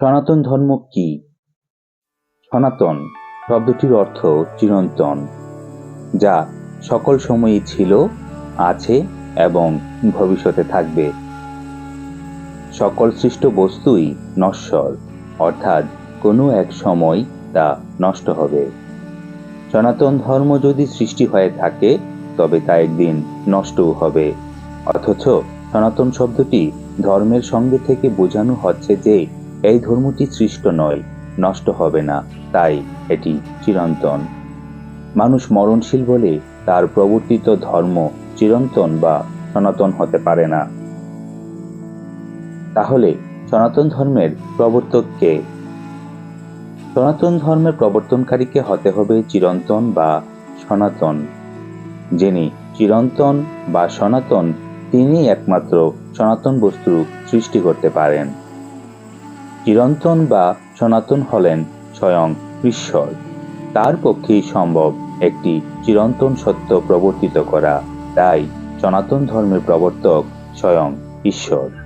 সনাতন ধর্ম কি? সনাতন শব্দটির অর্থ চিরন্তন, যা সকল সময়ই ছিল, আছে এবং ভবিষ্যতে থাকবে। সকল সৃষ্ট বস্তুই নশ্বর, অর্থাৎ কোনো এক সময় তা নষ্ট হবে। সনাতন ধর্ম যদি সৃষ্টি হয়ে থাকে, তবে তা একদিন নষ্টও হবে। অথচ সনাতন শব্দটি ধর্মের সঙ্গে থেকে বোঝানো হচ্ছে যে এই ধর্মটি সৃষ্ট নয়, নষ্ট হবে না, তাই এটি চিরন্তন। মানুষ মরণশীল বলে তার প্রবর্তিত ধর্ম চিরন্তন বা সনাতন হতে পারে না। তাহলে সনাতন ধর্মের প্রবর্তক কে? সনাতন ধর্মের প্রবর্তনকারীকে হতে হবে চিরন্তন বা সনাতন। যিনি চিরন্তন বা সনাতন তিনি একমাত্র সনাতন বস্তু সৃষ্টি করতে পারেন। চিরন্তন বা সনাতন হলেন স্বয়ং ঈশ্বর। তার পক্ষেই সম্ভব একটি চিরন্তন সত্য প্রবর্তিত করা। তাই সনাতন ধর্মের প্রবর্তক স্বয়ং ঈশ্বর।